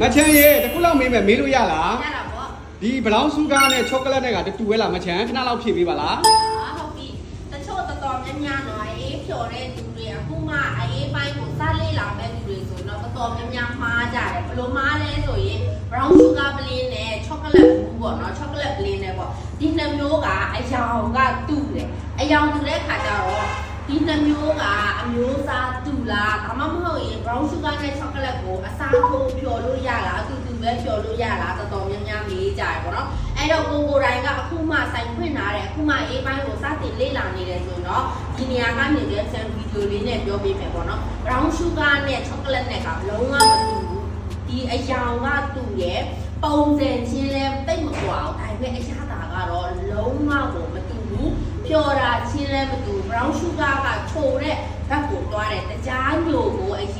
မချမ်းရေတခုလောက်မေးမယ်မေးလို့ရလားရတာပေါ့ဒီဘလောင်းဆူကားနဲ့ချောကလက်နဲ့ကတူဝဲလားမချမ်းခဏလောက်ဖြည့်ပေးပါလားအာဟုတ်ပြီတချို့တော်တော်များများတော့အေးဖြော်တဲ့သူတွေအခုမှအေးပိုင်းကိုစလေးလာမဲ့သူတွေဆိုတော့တော်တော်များများမှားကြတယ်ဘယ်လိုမှားလဲဆိုရင် brown sugar plain နဲ့ chocolate ဘူးပေါ့နော် chocolate plain နဲ့ပေါ့ဒီနှစ်မျိုးကအယောင်ကတူတယ်အယောင်တူတဲ့ခါကျတော့ဒီနှစ်မျိုးကအမျိုးအစားတူလားဒါမှမဟုတ်ရင် brown sugar နဲ့ chocolate ကိုအစားထိုးဖြော်လို့ရလားအတူတူပဲဖြော်လို့ရလားတော်တော်များများမေးကြတယ်ပေါ့နော်အဲ့တော့ကိုကိုတိုင်းကအခုမှစိုင်ဖွင့်လာတယ်အခုမှအေးပိုင်းကိုစတင်လေ့လာနေတယ်ဆိုတော့ဒီနေရာကနေလည်းဆန်ဗီဒီယိုလေးနဲ့ပြောပေးမယ်ပေါ့နော် brown sugar နဲ့ chocolate နဲ့ကလုံးဝမတူဘူးဒီအယောင်ကတူရဲ့ပုံစံချင်းလဲတိတ်မကွာဘူးဒါပေမဲ့အရသာကတော့လုံးဝကိုမတူဘူးဖြော်တာချင်းလဲမတူဘူး brown sugar ကချိုတဲ့ဘက်ကိုတွားတယ်တကြားညိုကိုအ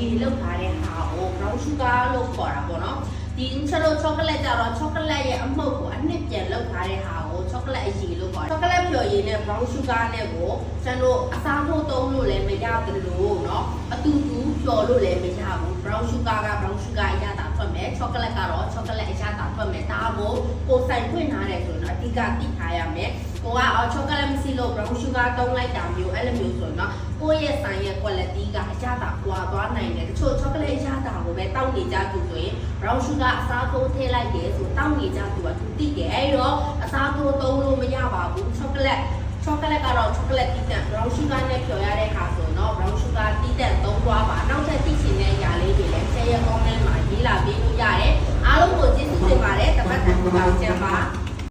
ရင်လောက်ထားတဲ့ဟာကို brown sugar လို့ခေါ်တာပေါ့နော်ဒီချက်လို့ chocolate ကြတော့ chocolate ရဲ့အမှုတ်ကိုအနှစ်ပြန်လောက်ထားတဲ့ဟာကို chocolate အရင်လို့ခေါ်တယ် chocolate ဖြော်ရည်နဲ့ brown sugar နဲ့ကိုကျွန်တော်အစားထိုးသုံးလို့လည်းမရဘူးလို့เนาะအတူတူဖြော်လို့လည်းမရဘူး brown sugar က brown sugar အရသာထွက်မယ် chocolate ကတော့ chocolate အရသာထွက်မယ်ဒါကိုကိုယ်ဆိုင်ဖွင့်ထားတယ်ဆိုတော့အဓိကသိထားရမယ် ကိုကအော် chocolate မရှိလို့ brown sugar တုံးလိုက်တာမျိုးအဲ့လိုမျိုးဆိုတော့ကိုယ့်ရဲ့ဆိုင်ရဲ့ quality ကအရသာကွာသွားနိုင်တယ်တချို့ chocolate အရသာကိုပဲတောက်နေကြသူဆိုရင် brown sugar အစားထိုးထည့်လိုက်တယ်ဆိုတောက်နေကြသူကသူသိတယ်အဲ့တော့အစားထိုးသုံးလို့မရပါဘူး chocolate chocolate ကတော့ chocolate တီးတန့် brown sugar နဲ့ဖြော်ရတဲ့ခါဆိုတော့ brown sugar တီးတန့်သုံးသွားပါနောက်ထပ်သိချင်တဲ့အရာလေးတွေလည်း share comment မှာရေးလာပေးလို့ရတယ်အားလုံးကိုကျေးဇူးတင်ပါတယ်တပတ်တန်ကြောင်ကျန်ပါ